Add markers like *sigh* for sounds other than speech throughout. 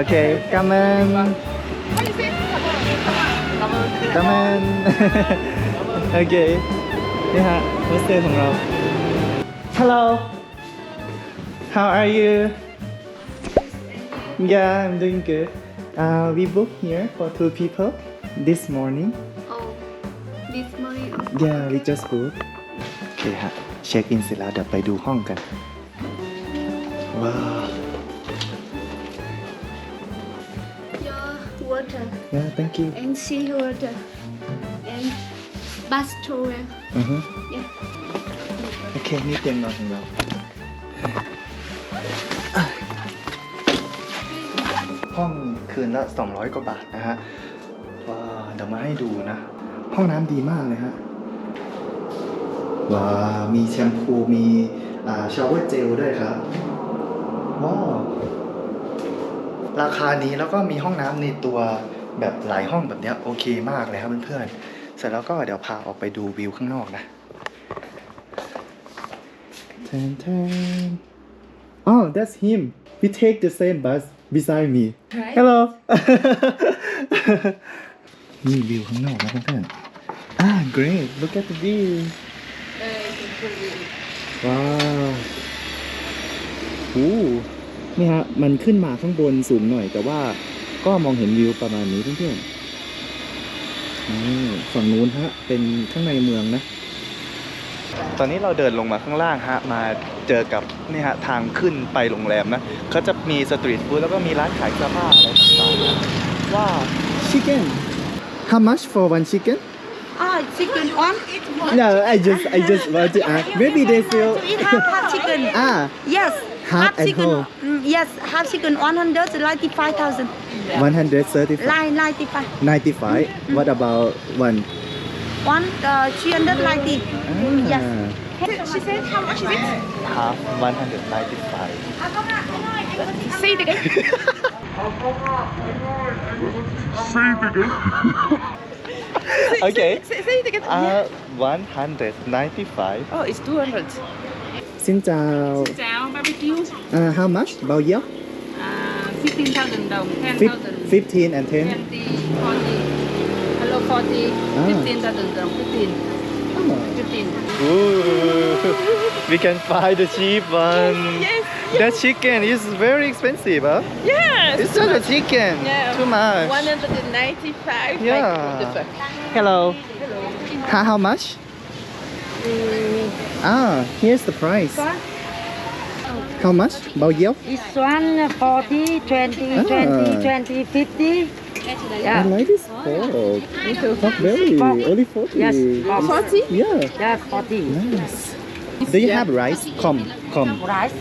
Okay, come on. Come on. *laughs* okay. นี่ฮะโฮสเทลของเรา Hello. How are you? Yeah, I'm doing good. Uh, we booked here for two people this morning. Oh, this morning. Yeah, we just booked. โอเคฮะ เช็คอินเสร็จแล้วเดี๋ยวไปดูห้องกัน ว้าว Water yeah thank you and sea water and bus tour. อือฮึ Yeah. โอเคนี่เตียงนอนของเรา ห้องคืนละ 200 กว่าบาทนะฮะว้าวเดี๋ยวมาให้ดูนะ ห้องน้ำดีมากเลยฮะว้าวมีแชมพู มีอ่าชาวเวอร์เจลด้วยครับ ว้าว ราคานี้แล้วก็มีห้องน้ำในตัวแบบหลายห้องแบบเนี้ยโอเคมากเลยครับเพื่อนๆ เสร็จแล้วก็เดี๋ยวพาออกไปดูวิวข้างนอกนะ Tan tan. Oh, that's him. We take the same bus beside me. Hello. นี่วิวข้างนอกนะเพื่อนๆ Ah, great. Look at the view. ว้าวโอ้ นี่ฮะมันขึ้นมาข้างบนสูงหน่อย แต่ว่าก็มองเห็นวิวประมาณนี้เพื่อนๆนี่ฝั่งนู้นฮะ เป็นข้างในเมืองนะ ตอนนี้เราเดินลงมาข้างล่างฮะ มาเจอกับนี่ฮะทางขึ้นไปโรงแรมนะเขาจะมีสตรีทฟู้ดแล้วก็มีร้านขายเสื้อผ้าอะไรต่างๆนะว้าว chicken how much for one chicken Ah, chicken one. no I just I just want to ask maybe they feel To eat half, half chicken. ah Yes. Half and chicken. whole. Mm, yes, half chicken. One hundred ninety-five thousand. 135 Nine ninety-five. 95 what about one One uh, three hundred ninety. Yes. She said, how much is it? half 195 Say it again. *laughs* okay Say, say it again. uh 195 Oh, it's 200. xin chào Xin Chào barbecue uh, how much? Bao nhiêu à, 15,000 đồng, 10,000 15 and 10 20, 40 Hello 40 Ah. 15,000 đồng, 15 15 Ooh, *laughs* we can buy the cheap one. Yes. that chicken is very expensive huh? Yes. it's just a chicken. Yeah. too much. 195. Yeah. Like, what the fuck? hello. How, how much? Ah here's the price how much bao nhiêu This one forty, twenty, Ah. twenty, twenty, fifty. I Yeah. like this pork. Pork belly, Pork. only 40. Yes. 40? Yeah, Yeah, forty. nice. Do you have rice? Com, com. Rice.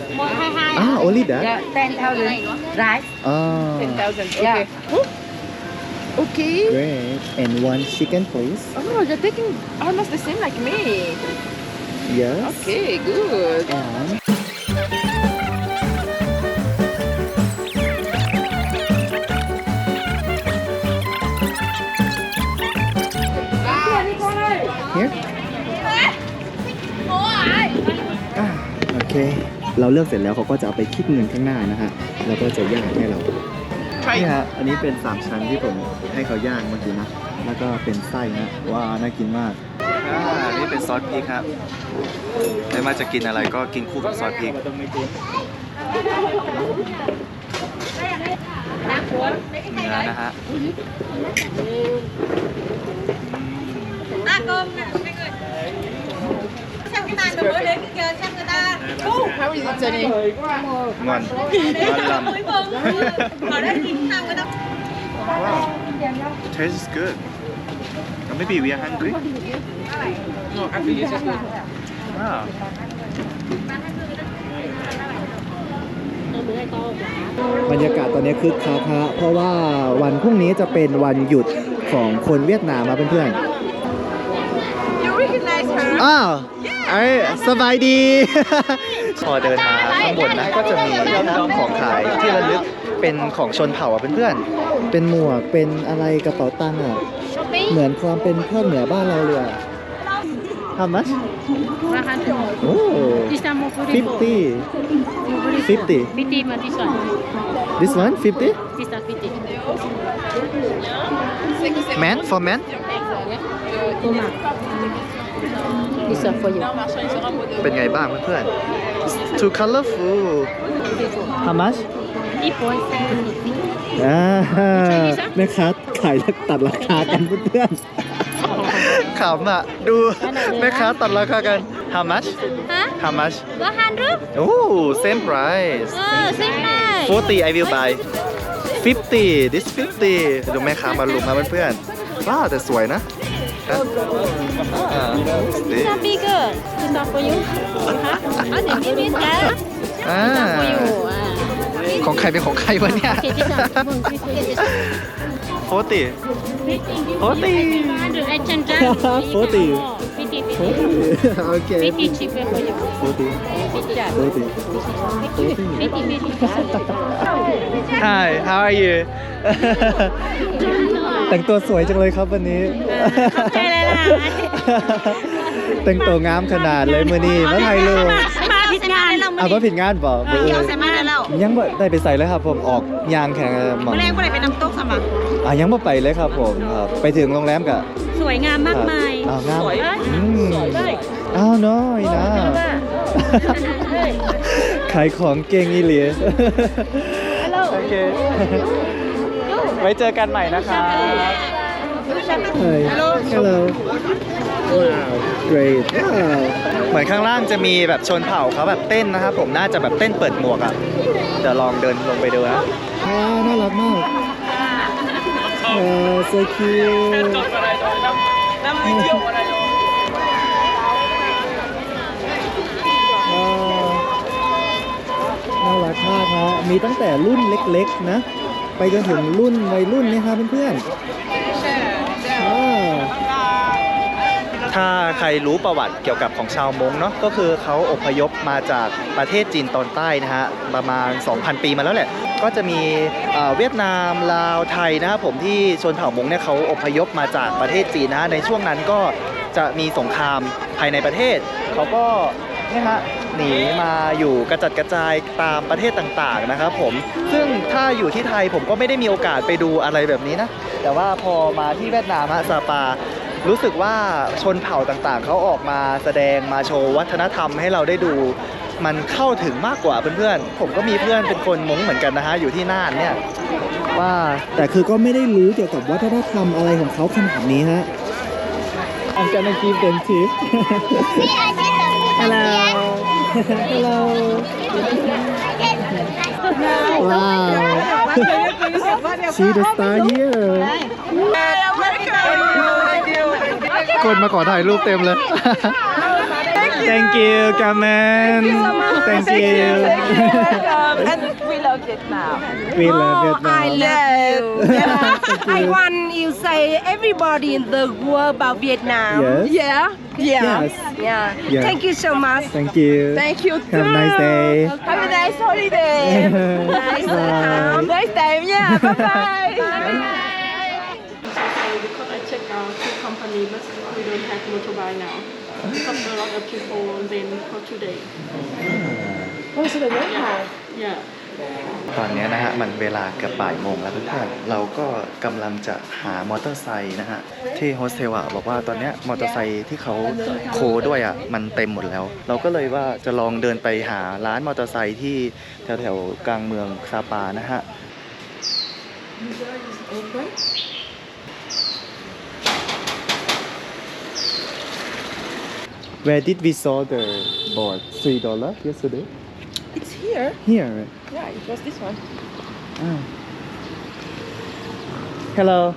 Ah, only that? Yeah, ten thousand. Rice. Ah, 10,000. Okay. Yeah. Okay. great. And one chicken, please. Oh, you're taking almost the same like me. Yes. Okay, good. And เคเราเลือกเสร็จแล้วเขาก็จะเอาไปคิดเงินข้างหน้านะฮะ แล้วก็จะย่างให้เรานี่ฮะ อันนี้เป็น 3 ชั้นที่ผมให้เขาย่างเมื่อกี้นะ แล้วก็เป็นไส้นะว้าวน่ากินมากอ่านี่เป็นซอสพริกครับไม่ว่าจะกินอะไรก็กินคู่กับซอสพริกเนื้อนะฮะ Oh, how is it, Jenny? งอนงอนลำ Wow. Taste is good. Or maybe we are hungry. No, after you just good. Wow. บรรยากาศตอนนี้คึกคักฮะเพราะว่าวันพรุ่งนี้จะเป็นวันหยุดของคนเวียดนามมาเพื่อน You recognize her? ๆ อ้าวไอ้สบายดี พอเดินมาข้างบนนะก็จะมีของขายที่ระลึกเป็นของชนเผ่าอะเพื่อนๆ เป็นหมวก เป็นอะไรกระเป๋าตังค์อะ เหมือนความเป็นภาคเหนือบ้านเราเลยอะ How much? 100 Oh, This one more 50. 50. 50 but this one this one 50 This one 50. man for man This one for you. เป็นไงบ้างเพื่อนๆ It's too colorful how much This one อ่าแม่ค้าขายตัดราคากันเพื่อนๆขำอะ ดูแม่ค้าตัดราคากัน how much Huh? how much 100? oh same price Oh, same price. 40 I will buy 50 this 50ดูแม่ค้ามาลุมมาเพื่อนๆว้าวแต่สวยนะ อะอ่า This one bigger. This one for you. Huh? Oh, they give it that. อ่า For you. Ah. ของใครเป็นของใครวะเนี่ย Okay, this one. Come on, this one. This one. โฟติโฟติ 100. I change that. Forty. 50, โฟ 50. ติโอเค50 cheaper for you. โฟติ50 yeah. โฟติ 50, 50. Hi how are you แต่งตัวสวยจังเลยครับวันนี้ใจละลายแต่งตัวงามขนาดเลยมื่อนี้มาถ่ายรูปมาผิดงานเราอะว่าผิดงานบ่บ่เดี๋ยวใส่มาแล้วยังบ่ได้ไปใส่เลยครับผมออกยางแข่งหมองแรงบ่ได้ไปน้ำตกสมัครอะยังบ่ไปเลยครับผมครับไปถึงโรงแรมกะสวยงามมากมายอ้าวงามสวยอืมอ้าวน้อยนะขายของเก่งอีหลีโอเคไว้เจอกันใหม่นะครับ Hi Hello Wow Great Wow เหมือนข้างล่างจะมีแบบชนเผ่าเขาแบบเต้นนะครับผมน่าจะแบบเต้นเปิดหมวกอะเดี๋ยวลองเดินลงไปดูนะอ่าน่ารักมากอ่า so cute ว้าวน่ารักมากฮะมีตั้งแต่รุ่นเล็กๆนะ ไปจนถึงรุ่นวัยรุ่นนะครับเพื่อนๆว้าวถ้าใครรู้ประวัติเกี่ยวกับของชาวมงเนาะก็คือเขาอพยพมาจากประเทศจีนตอนใต้นะฮะประมาณ 2,000 ปีมาแล้วแหละ ก็จะมีเวียดนามลาวไทยนะครับผมที่ชนเผ่ามงเนี่ยเขาอพยพมาจากประเทศจีนนะฮะในช่วงนั้นก็จะมีสงครามภายในประเทศเขาก็นี่ฮะ หนีมาอยู่กระจัดกระจายตามประเทศต่างๆนะครับผมซึ่งถ้าอยู่ที่ไทยผมก็ไม่ได้มีโอกาสไปดูอะไรแบบนี้นะแต่ว่าพอมาที่เวียดนามฮะซาปารู้สึกว่าชนเผ่าต่างๆ เขาออกมาแสดงมาโชว์วัฒนธรรมให้เราได้ดู มันเข้าถึงมากกว่าเพื่อนๆ ผมก็มีเพื่อนเป็นคนมงเหมือนกันนะฮะ อยู่ที่น่านเนี่ยว่าแต่คือก็ไม่ได้รู้เกี่ยวกับวัฒนธรรมอะไรของเขาขนาดนี้ฮะ I'm gonna give them tip Hello Hello Wow See the star here คนมาขอถ่ายรูปเต็มเลย Thank you, Gaman. Thank you. and we love Vietnam. We love Vietnam. I love Thank *laughs* I you. want you say everybody in the world about Vietnam Yes. yeah yeah Yes. yeah Yeah. thank you so much Thank you. Thank you too. Have a nice day. Have a nice holiday. nice *laughs* Bye. nice time. Yeah. *laughs* Bye bye. bye. because I check out two company, but we don't have motorbike now. Because a lot of people then for today. Ah. Oh, so the very high. Yeah. ตอนนี้นะฮะมันเวลาเกือบบ่ายโมงแล้วเพื่อนๆเราก็กำลังจะหามอเตอร์ไซค์นะฮะที่โฮสเทลอะบอกว่าตอนเนี้ยมอเตอร์ไซค์ที่เขาโคด้วยอะมันเต็มหมดแล้ว เราก็เลยว่าจะลองเดินไปหาร้านมอเตอร์ไซค์ที่แถวๆกลางเมืองซาปานะฮะ Where did we saw the board? Three dollar yesterday. It's here. Here. right? Yeah, it was this one. Ah. Hello.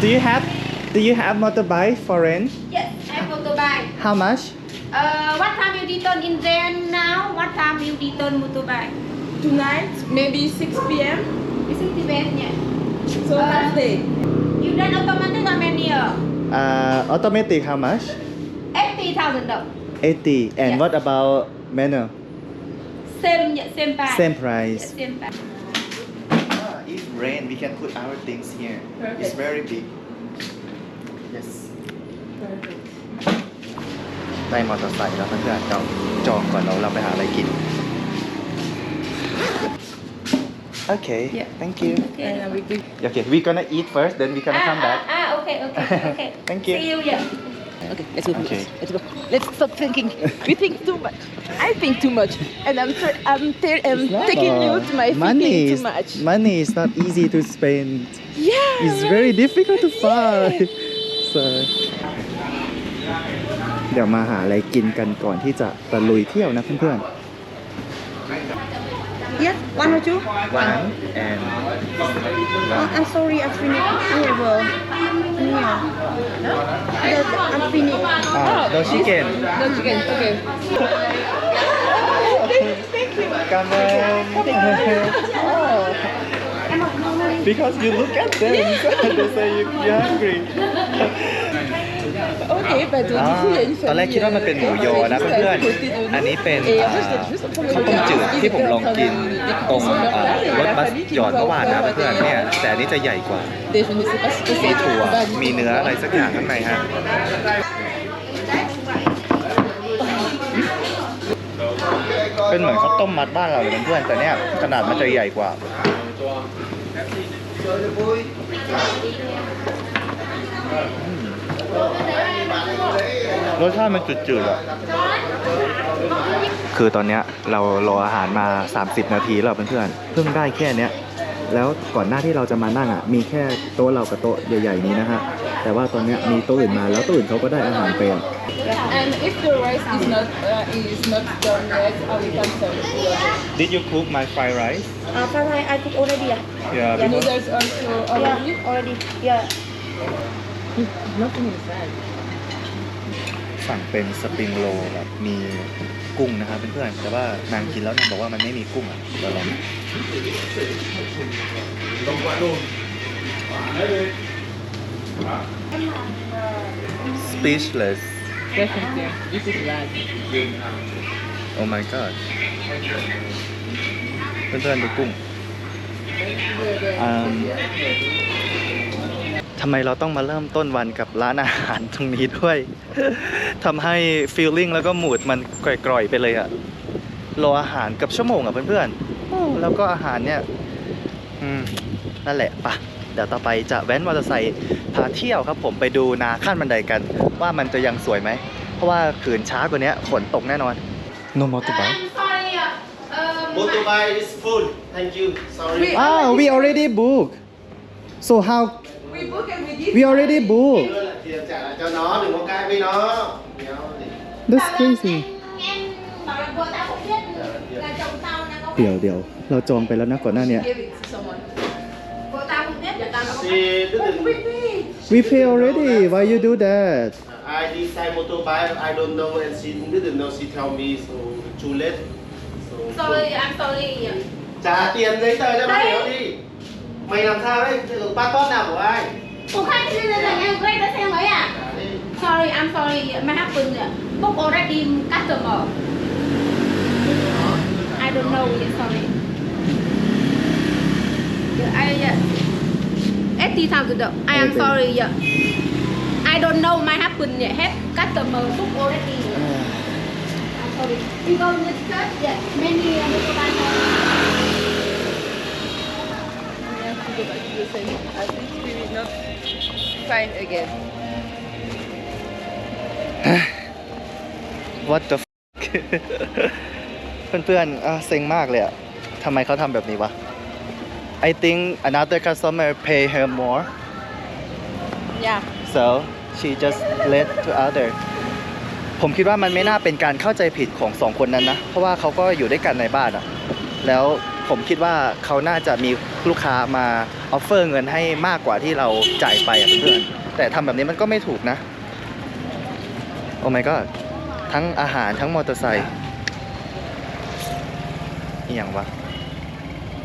Do you have Do you have motorbike for rent? Yes, I have motorbike. How much? Uh, what time you return in there now? What time you return motorbike? Tonight, maybe 6 p.m. This is the best, yeah. So Uh, half day. You done automatic or manual? Uh, automatic. How much? Eighty thousand dollars. 80. And Yes. what about manual? Same, yeah, same price. Same Yeah, price. same price. Ah, if rain, we can put our things here. It's Perfect. very big. Yes. ได้มอเตอร์ไซค์แล้วเพื่อนๆเราจองก่อนเราเราไปหาอะไรกิน Okay. Yeah. Thank you. And uh, we do. Okay, we're gonna eat first, then we're gonna come back. Ah, ah, okay, okay, okay. Thank you. See you, yeah. Okay, let's go. Okay. Let's go. Let's stop thinking. We think too much. I think too much, and I'm tr- I'm, t- I'm taking you to my money thinking is, too much. Money is not easy to spend. Yeah. It's very difficult to find. So เดี๋ยวมาหาอะไรกินกันก่อนที่จะตะลุยเที่ยวนะเพื่อน Yes, one or two? One and Oh, I'm sorry, I finished. I have a yeah. Yes, I'm finished. ah, the chicken. No chicken. Okay. *laughs* Come on. *laughs* Because you look at them, they say you, you're hungry. Okay, but uh, อ่า this is ตอนแรกคิดว่ามันเป็นหมูยอนะเพื่อนๆ อันนี้เป็นอ่าข้าวต้มจืดที่ผมลองกินตรงอ่ารถบัสหยอดเมื่อวานนะเพื่อนๆเนี่ยแต่อันนี้จะใหญ่กว่า Je ne sais pas ce que มี c'est. ถั่ว มีเนื้ออะไรสักอย่างข้างในฮะเป็นเหมือนข้าวต้มมัดบ้านเราเลยเพื่อนๆแต่เนี่ยขนาดมันจะใหญ่กว่า รสชาติมันจืดๆอะ คือตอนเนี้ยเรารออาหารมา 30 นาทีแล้วเพื่อนๆ เพิ่งได้แค่เนี้ย แล้วก่อนหน้าที่เราจะมานั่งอะ มีแค่โต๊ะเรากับโต๊ะใหญ่ๆนี้นะฮะ แต่ว่าตอนเนี้ยมีโต๊ะอื่นมาแล้วโต๊ะอื่นเขาก็ได้อาหารไปอะ And if the rice is not uh, is not done yet, I will cancel it. Did you cook my fried rice? Uh, fried rice I cook already. Yeah, Yeah, The noodles also already. yeah already. Yeah. Nothing inside. สั่งเป็นสปริงโรลแบบมีกุ้งนะครับเพื่อนๆแต่ว่านางกินแล้วนางบอกว่ามันไม่มีกุ้งอะเดี๋ยวลอง speechless Definitely. This is bad. oh my god เพื่อนๆดูกุ้งอืมทำไมเราต้องมาเริ่มต้นวันกับร้านอาหารตรงนี้ด้วย ทำให้ feeling แล้วก็ mood มันกร่อยๆไปเลยอะรออาหารเกับชั่วโมงอะเพื่อนๆแล้วก็อาหารเนี่ย อืม นั่นแหละปะ เดี๋ยวต่อไปจะแว้นมอเตอร์ไซค์พาเที่ยวครับ ผมไปดูนาขั้นบันไดกัน ว่ามันจะยังสวยไหม เพราะว่าขืนช้ากว่านี้ฝนตกแน่นอน no motorbike I'm sorry, uh, um, Motorbike is full. Thank you. Sorry. ah we already book so how We book and we give. we already book Tiền trả lại cho nó, đừng có cãi với nó. Đéo thì- that's crazy em bảo là vợ tao không biết là chồng tao là có เดี๋ยวเดี๋ยวเราจองไปแล้วนะก่อนหน้าเนี้ย Give it She didn't. we pay already why you do that I decide motorbike. I don't know, and she didn't know. She tell me so too late. So sorry I'm sorry trả tiền giấy tờ cho nó Đây. hiểu đi. Mày làm sao đấy? Thế còn passport nào của ai? Ủa khách đi lên là em quay tới xem ấy à sorry I'm sorry my husband book already customer I don't know yet sorry I uh, 80,000 though. I am Okay. sorry yeah. I don't know my husband yet have customer book already I'm sorry we go in the church yeah many uh, motorbike We have to go back to the same. At least we will not find again. what the f- เพื่อนๆอะเซ็งมากเลยอะทำไมเขาทำแบบนี้วะ I think another customer pay her more Yeah. so she just let to other ผมคิดว่ามันไม่น่าเป็นการเข้าใจผิดของสองคนนั้นนะ เพราะว่าเขาก็อยู่ด้วยกันในบ้านอะแล้วผมคิดว่าเขาน่าจะมีลูกค้ามาออฟเฟอร์เงินให้มากกว่าที่เราจ่ายไปอะเพื่อนๆแต่ทำแบบนี้มันก็ไม่ถูกนะ โอ้ my god ทั้งอาหารทั้งมอเตอร์ไซค์อหย่างวะ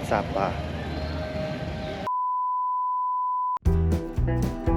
ซาบปะ Bye.